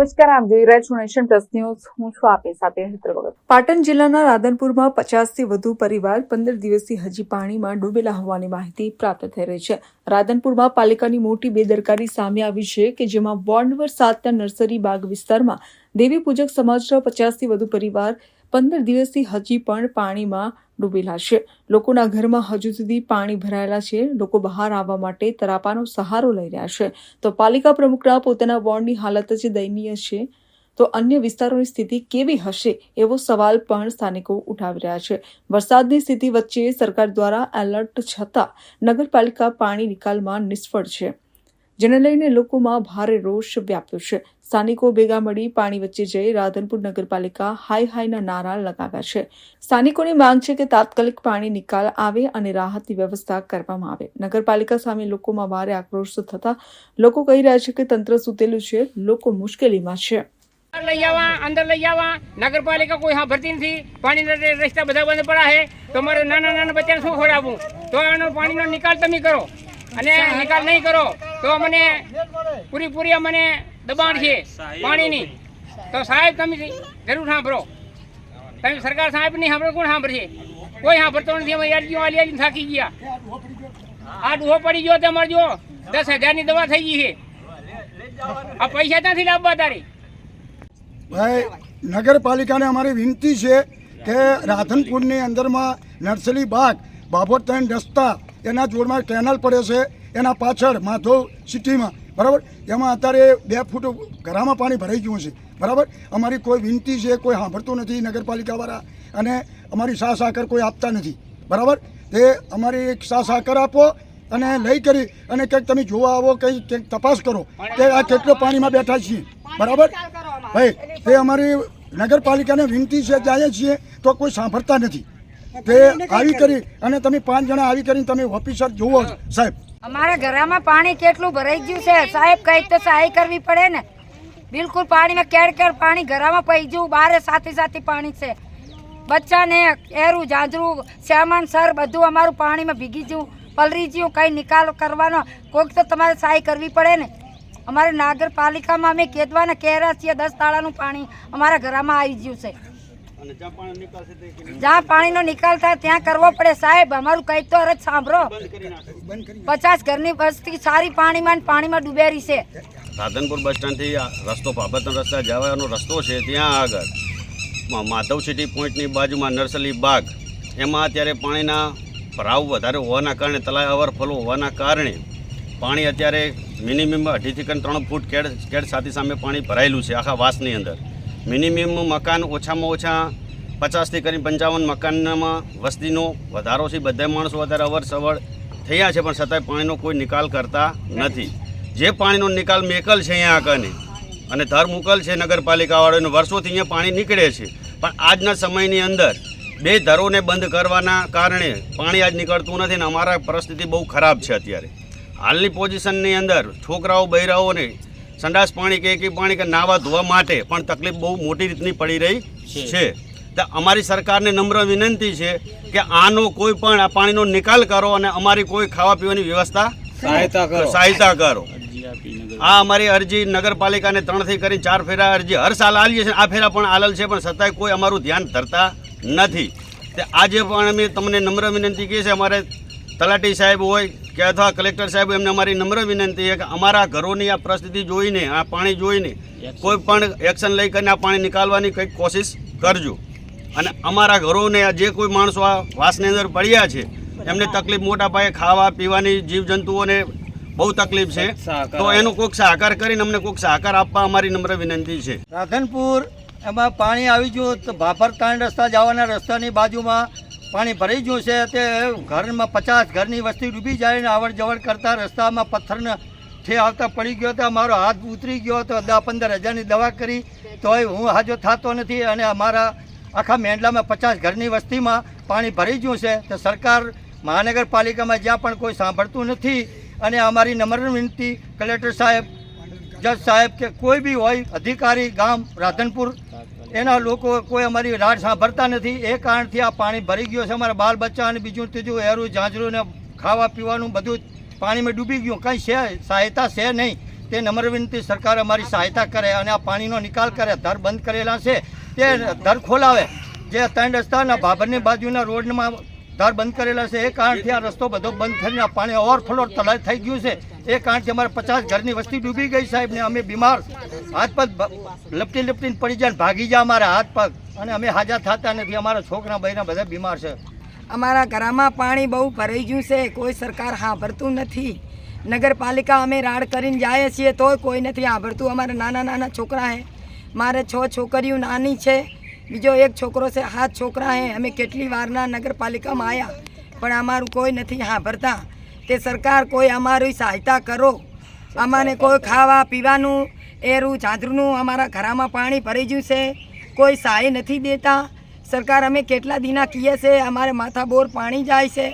નમસ્કાર, આપ જોઈ રહ્યા છો નેશન પ્લસ ન્યૂઝ. હું છું આપે સાથે હેતલ વગર પાટણ જિલ્લાના રાધનપુરમાં પચાસથી વધુ પરિવાર પંદર દિવસથી હજી પાણીમાં ડૂબેલા હોવાની માહિતી પ્રાપ્ત થઈ રહી છે. રાધનપુરમાં પાલિકાની મોટી બેદરકારી સામે આવી છે કે જેમાં વોર્ડ નંબર સાતના નર્સરી બાગ વિસ્તારમાં દેવી પૂજક સમાજના પચાસથી વધુ પરિવાર પંદર દિવસથી હજી પણ પાણીમાં ડૂબેલા છે. લોકોના ઘરમાં હજુ સુધી પાણી ભરાયેલા છે. લોકો બહાર આવવા માટે તરાપાનો સહારો લઈ રહ્યા છે. તો પાલિકા પ્રમુખના પોતાના વોર્ડની હાલત જ દયનીય છે. તો અન્ય વિસ્તારોની સ્થિતિ કેવી હશે એવો સવાલ પણ સ્થાનિકો ઉઠાવી રહ્યા છે. વરસાદની સ્થિતિ વચ્ચે સરકાર દ્વારા એલર્ટ છતાં નગરપાલિકા પાણી નિકાલમાં નિષ્ફળ છે. જેને લઈને લોકોમાં ભારે રોષ વ્યાપ્યો છે. સ્થાનિકો ભેગા મળી પાણી વચ્ચે જઈ રાધનપુર નગરપાલિકા હાઈ હાઈના નારા લગાવ્યા છે. સ્થાનિકોની માંગ છે કે તાત્કાલિક પાણી નિકાલ આવે અને રાહતની વ્યવસ્થા કરવામાં આવે. નગરપાલિકા સામે લોકોમાં ભારે આક્રોશ થતા લોકો કહી રહ્યા છે કે તંત્ર સૂતેલું છે. લોકો મુશ્કેલીમાં છે. લઈ આવવા અંદર લઈ આવવા નગરપાલિકા કોઈ હા ભરતી નથી. પાણીના ર- રસ્તા બધા બંધ પડ્યા છે. તો મારે નાના નાના બચ્ચાને શું ખવડાવવું? તો આનો પાણીનો નિકાલ તમે કરો. અને નિકાલ નહીં કરો. તો મને પૂરી પૂરી મને દબાણ છે પાણીની. તો સાહેબ તમે જરૂર સાંભળો. તમે સરકાર સાહેબ નહીં સાંભળો કોણ સાંભળશે? કોઈ સાંભળતો નથી અમે અરજીઓ આલી આલીને થાકી ગયા. આ ડૂહો પડી ગયો તમારે જો. દસ હજારની દવા થઈ ગઈ છે. આ પૈસા ત્યાંથી લાવવા તારી? ભાઈ નગરપાલિકાને અમારી વિનંતી છે કે રાધનપુરની અંદરમાં નર્સરી બાગ બાબોતન રસ્તા એના જોડમાં કેનલ પડે છે. એના પાછળ માધવ સિટીમાં, બરાબર? એમાં અત્યારે બે ફૂટ ઘરામાં પાણી ભરાઈ ગયું છે, બરાબર? અમારી કોઈ વિનંતી છે, કોઈ સાંભળતું નથી નગરપાલિકાવાળા, અને અમારી સા સાકર કોઈ આપતા નથી, બરાબર? તે અમારી એક સા સાકર આપો અને લઈ કરી અને કંઈક તમે જોવા આવો કંઈક કંઈક તપાસ કરો કે આ કેટલો પાણીમાં બેઠા છીએ, બરાબર? ભાઈ, તે અમારી નગરપાલિકાને વિનંતી છે જાય છીએ, તો કોઈ સાંભળતા નથી. તે આવી કરી અને તમે પાંચ જણા આવી કરીને તમે ઓફિસર જુઓ, સાહેબ. અમારા ઘરમાં પાણી કેટલું ભરાઈ ગયું છે? સાહેબ, કંઈક તો સહાય કરવી પડે ને. બિલકુલ પાણીમાં કેર કેર પાણી ઘરમાં પડી ગયું બારે સાથે સાથે પાણી છે. બચ્ચાને એરું, ઝાંઝરું, સામાન, સર બધું અમારું પાણીમાં ભીગી ગયું, પલરી ગયું, કંઈ નિકાલ કરવાનો. કોઈક તો તમારે સહાય કરવી પડે ને. અમારે નગરપાલિકામાં અમે કેદવાના કહેરા છીએ, દસ તાળાનું પાણી અમારા ઘરમાં આવી ગયું છે. જ્યાં પાણીનો નિકાલ થાય ત્યાં કરવો પડે સાહેબ. અમારું કઈ તો અરજ સાંભળો. પચાસ ઘરની વસ્તી સારી પાણીમાં પાણીમાં ડૂબેરી છે. રાધનપુર બસ સ્ટેન્ડથી રસ્તો પાબતન રસ્તા જવાનો રસ્તો છે ત્યાં આગળ. માધવ સિટી પોઈન્ટની બાજુમાં નર્સરી બાગ. એમાં અત્યારે પાણીના ભરાવ વધારે હોવાના કારણે તલાય ઓવરફ્લો હોવાના કારણે પાણી અત્યારે મિનિમમ અઢીથી ત્રણ ફૂટ કેડ કેડ સાથી સામે પાણી ભરાયેલું છે આખા વાસની અંદર. મિનિમમ મકાન ઓછામાં ઓછા પચાસથી કરીને પંચાવન મકાનમાં વસ્તીનો વધારો છે. બધા માણસો અત્યારે અવરસવર થયા છે, પણ છતાંય પાણીનો કોઈ નિકાલ કરતા નથી. જે પાણીનો નિકાલ મેકલ છે અહીંયા આગળની, અને ધર મુકલ છે નગરપાલિકાવાળાને વર્ષોથી અહીંયા પાણી નીકળે છે. પણ આજના સમયની અંદર બે ધરોને બંધ કરવાના કારણે પાણી આજ નીકળતું નથી ને અમારા પરિસ્થિતિ બહુ ખરાબ છે અત્યારે. હાલની પોઝિશનની અંદર છોકરાઓ, બૈરાઓને સંડાસ પાણી કે કે પાણી કે નાવા ધોવા માટે પણ તકલીફ બહુ મોટી રીતની પડી રહી છે. તો અમારી સરકારને નમ્ર વિનંતી છે કે આનો કોઈ પણ આ પાણીનો નિકાલ કરો અને અમારી કોઈ ખાવા પીવાની વ્યવસ્થા સહાયતા કરો. સહાયતા કરો. આ અમારી અરજી નગરપાલિકાને ત્રણથી કરી ચાર ફેરા અરજી હર સાલ આલીએ છીએ. આ ફેરા પણ આલેલ છે પણ છતાંય કોઈ અમારું ધ્યાન ધરતા નથી. તે આજે પણ અમે તમને નમ્ર વિનંતી કહીએ છીએ અમારે તલાટી સાહેબ હોય કે અથવા કલેક્ટર સાહેબ એમને અમારી નમ્ર વિનંતી છે કે અમારા ઘરોની આ પરિસ્થિતિ જોઈને આ પાણી જોઈને કોઈ પણ એક્શન લઈ કરીને આ પાણી નિકાલવાની કંઈક કોશિશ કરજો. અને અમારા ઘરોને આ જે કોઈ માણસો આ વાસની અંદર પડ્યા છે એમને તકલીફ મોટા પાયે ખાવા પીવાની જીવજંતુઓને બહુ તકલીફ છે. તો એનો કોઈક સહકાર કરીને અમને કોઈક સહકાર આપવા અમારી નમ્ર વિનંતી છે. રાધનપુર એમાં પાણી આવી ગયું તો ભાભર ત્રણ રસ્તા જવાના રસ્તાની બાજુમાં પાણી ભરાઈ ગયું છે તે ઘરમાં પચાસ ઘરની વસ્તી ડૂબી જાય ને આવડ જવડ કરતા રસ્તામાં પથ્થરને ઠે આવતા પડી ગયો તો મારો હાથ ઉતરી ગયો હતો. દસ પંદર હજારની દવા કરી, તોય હું હાજો થતો નથી અને અમારા આખા મેંડલામાં પચાસ ઘરની વસ્તીમાં પાણી ભરાઈ ગયું છે. તો સરકાર મહાનગરપાલિકામાં જ્યાં પણ કોઈ સાંભળતું નથી અને અમારી નમ્ર વિનંતી કલેક્ટર સાહેબ જજ સાહેબ કે કોઈ બી હોય, અધિકારી, ગામ, રાધનપુર, એના લોકો કોઈ અમારી રાડ સાંભળતા નથી. એ કારણથી આ પાણી ભરી ગયું છે. અમારા બાલ બચ્ચા અને બીજું ત્રીજું એરું ઝાંઝરું ને ખાવા પીવાનું બધું પાણીમાં ડૂબી ગયું. કંઈ છે, સહાયતા છે નહીં. તે નમ્ર વિનંતી સરકાર અમારી સહાયતા કરે અને આ પાણીનો નિકાલ કરે. ધર બંધ કરેલા છે. તે ધર ખોલાવે. જે ત્રણ રસ્તાના ભાભરની બાજુના રોડમાં દર બંધ કરેલા છે. એ કારણથી આ રસ્તો બધો બંધ થઈને પાણી ઓવરફ્લો તલાઈ થઈ ગયું છે. એ કારણથી અમારે પચાસ ઘરની વસ્તી ડૂબી ગઈ સાહેબ ને અમે બીમાર. હાથ પગ લપટી લપટીને પડી જાય ભાગી જાય અમારા હાથ પગ. અને અમે હાજર થતા નથી. અમારા છોકરા બહેરા બધા બીમાર છે. અમારા ઘરમાં પાણી બહુ ભરાઈ ગયું છે. કોઈ સરકાર સાંભળતું નથી. નગરપાલિકા અમે રાડ કરીને જઈએ છીએ તોય કોઈ નથી સાંભળતું અમારા નાના નાના છોકરા હે. મારે છ છોકરીઓ નાની છે. બીજો એક છોકરો છે હાથ છોકરા હે, અમે કેટલી વારના નગરપાલિકામાં આવ્યા પણ અમારું કોઈ નથી સાંભળતા. તે સરકાર કોઈ અમારી સહાયતા કરો. અમાને કોઈ ખાવા પીવાનું, એરું ચાદરનું અમારા ઘરમાં પાણી ભરી ગયું છે, કોઈ સહાય નથી દેતા. સરકાર અમે કેટલા દિના કીએ છે, અમારે માથા બોર પાણી જાય છે.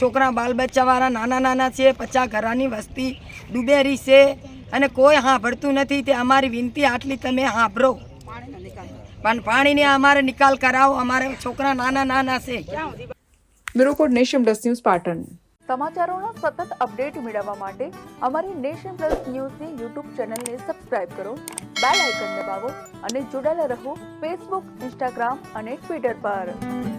છોકરા બાલ બચ્ચાવાળા નાના નાના છે, પચાસ ઘરાની વસ્તી ડૂબેરી છે, અને કોઈ સાંભળતું નથી. તે અમારી વિનંતી આટલી તમે સાંભળો. પણ પાણીને અમારે નિકાલ કરાવો અમારે છોકરા નાના નાના છે. Bureau nation plus news Patan. સમાચારોના સતત અપડેટ મેળવવા માટે અમારી નેશન પ્લસ ન્યૂઝની યુટ્યુબ ચેનલને સબસ્ક્રાઇબ કરો બેલ આઇકન દબાવો અને જોડાયેલા રહો ફેસબુક ઇન્સ્ટાગ્રામ અને ટ્વિટર પર.